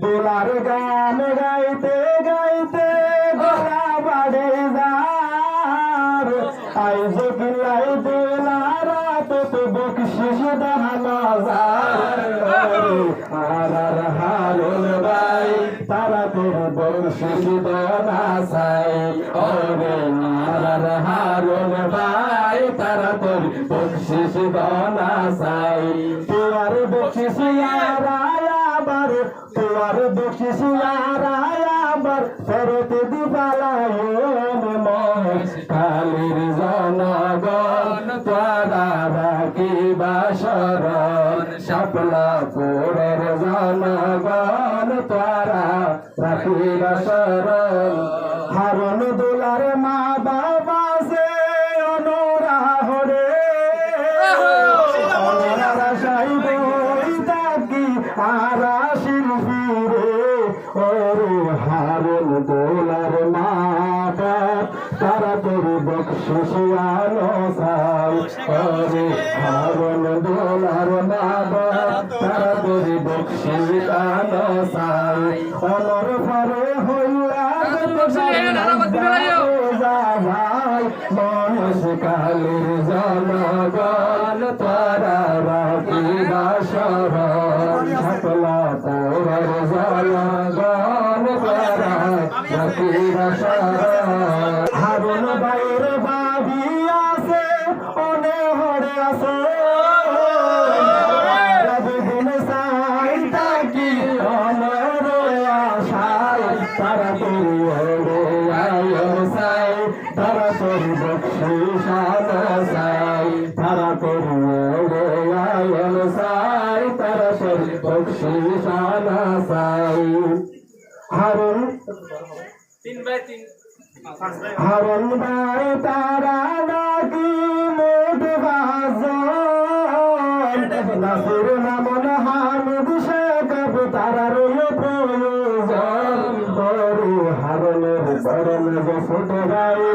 দোলার গান গাইতে গাইতে গলা বাড়ে যার। আইজ কিলাই দোলারাত তো বকশিস দেহানা যার। আর হারুন ভাই তারা তোর বকশিস দেনা সাই ওরে আর হারুন ভাই তারা তোর বকশিস দেনা সাই তোমার বকশিস আবার তোমার বকশিস আবার ফেরত দিবালায়ন মহেশ কালীর জনগণ, তারা রাখি বাসরণ শাপলা পোড়ের জনগণ, তারা রাখি বাসরণ হারণ দোলার মা বাবা দোলার মা বাপ তারা তোর বকশিয়ানো সাই ওরে হারণ দোলার মা বাপ তারা তোর হইয়া ভাই মহেশ কালীর জনগণ তারা রাখি বাসরণ হারুন বাইর বাবি আছে অনে হরে আছে। রবিদিন সাই তাকি, অনর আশায়, তারা আয়ন সাই, তারা তোর বক্ষিসান সাই, তারা তোর সাই, তারা তোর হারুন তিন বাই তিন। হারুন ভাই তারা নাকি মোট বাজন নাসির নামন হামিদ শেখ তারা রইল প্রয়োজন। বড় হারনের বরণ ছোট ভাই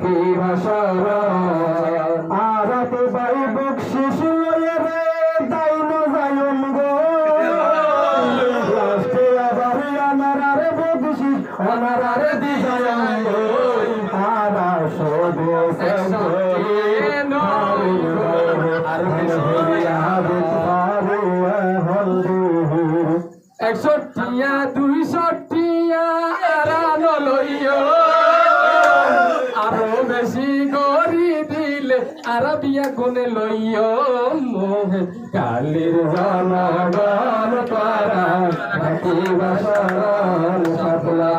রাখি বাসরণ আরাতে বাই বকশিস লয়ে রে দাইন যায়ন গো? লাস্টে আবার আমার বকশিস অনার দিজায়ন গো। আরা সবে একষট্টিয়া দুইষট্টিয়া দিলে গুনে লইয় মোহে কালির জনগণ পারা বাসরণ সাপলা